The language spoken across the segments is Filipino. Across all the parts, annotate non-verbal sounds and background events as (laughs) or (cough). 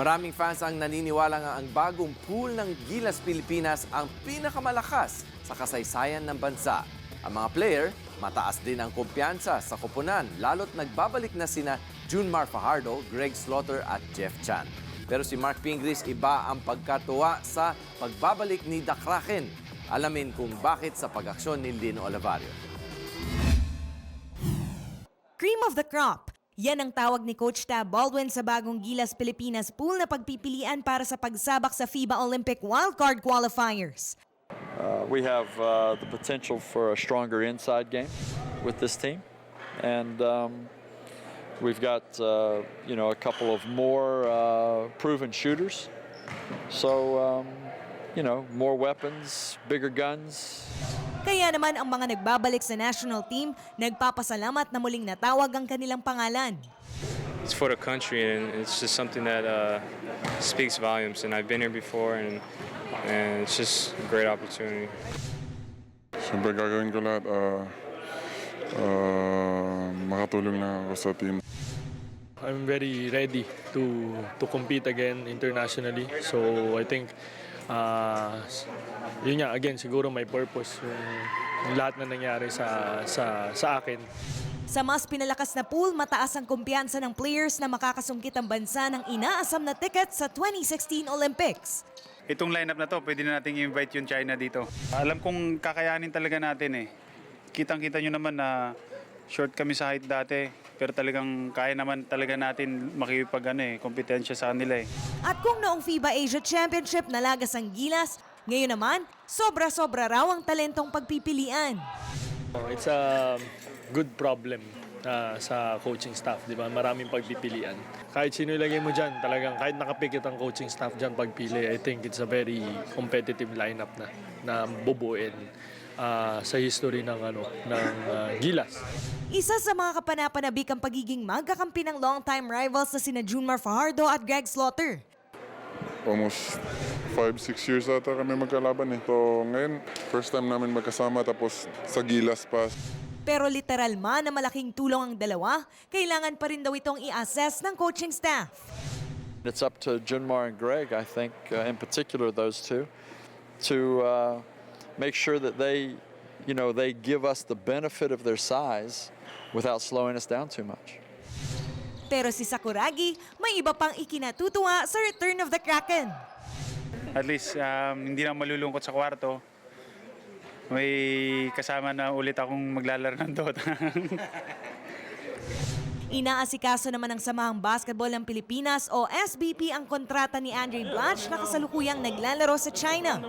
Maraming fans ang naniniwala nga ang bagong pool ng Gilas Pilipinas ang pinakamalakas sa kasaysayan ng bansa. Ang mga player, mataas din ang kumpiyansa sa koponan lalo't nagbabalik na sina Junmar Fajardo, Greg Slaughter at Jeff Chan. Pero si Mark Pingris iba ang pagkatuwa sa pagbabalik ni The Kraken. Alamin kung bakit sa pag-aksyon ni Lino Olivario. Cream of the crop. Yan ang tawag ni Coach Tab Baldwin sa bagong Gilas Pilipinas pool na pagpipilian para sa pagsabak sa FIBA Olympic wildcard qualifiers. Uh, we have uh, the potential for a stronger inside game with this team, and um, we've got uh, you know a couple of more uh, proven shooters. So um, you know more weapons, bigger guns. Kaya naman ang mga nagbabalik sa national team, nagpapasalamat na muling natawag ang kanilang pangalan. it's for the country and it's just something that uh, speaks volumes and I've been here before and and it's just a great opportunity. Siyempre gagawin ko lahat ah ah, makatulong lang ako sa team. I'm very ready to to compete again internationally. So I think uh, yun nga again siguro may purpose yung, lahat na nangyari sa sa sa akin. Sa mas pinalakas na pool, mataas ang kumpiyansa ng players na makakasungkit ang bansa ng inaasam na ticket sa 2016 Olympics. Itong lineup na to, pwede na nating invite yung China dito. Alam kong kakayanin talaga natin eh. Kitang-kita nyo naman na short kami sa height dati, pero talagang kaya naman talaga natin makipag ano eh, kompetensya sa kanila eh. At kung noong FIBA Asia Championship nalagas ang Gilas, ngayon naman, sobra-sobra raw ang talentong pagpipilian. It's a good problem uh, sa coaching staff, di ba? Maraming pagpipilian. Kahit sino ilagay mo dyan, talagang kahit nakapikit ang coaching staff dyan pagpili, I think it's a very competitive lineup na na bubuin uh, sa history ng ano ng uh, Gilas. Isa sa mga kapanapanabik ang pagiging magkakampi ng longtime rivals na sina Junmar Fajardo at Greg Slaughter. Almost 5-6 years ata kami magkalaban eh. So ngayon, first time namin magkasama tapos sa Gilas pa. Pero literal man na malaking tulong ang dalawa, kailangan pa rin daw itong i-assess ng coaching staff. It's up to Junmar and Greg, I think, uh, in particular those two, to uh, make sure that they, you know, they give us the benefit of their size without slowing us down too much. Pero si Sakuragi, may iba pang ikinatutuwa sa return of the Kraken. At least um, hindi na malulungkot sa kwarto. May kasama na ulit akong maglalaro ng Dota. (laughs) Inaasikaso naman ng Samahang Basketball ng Pilipinas o SBP ang kontrata ni Andre Blatch na kasalukuyang naglalaro sa China.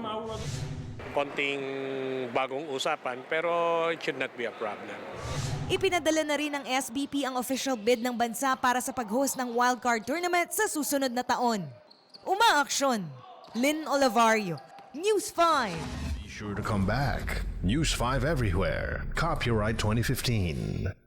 Konting bagong usapan pero it should not be a problem. Ipinadala na rin ng SBP ang official bid ng bansa para sa pag-host ng wildcard tournament sa susunod na taon. Umaaksyon! Lynn Olivario, News 5. Be sure to come back. News 5 everywhere. Copyright 2015.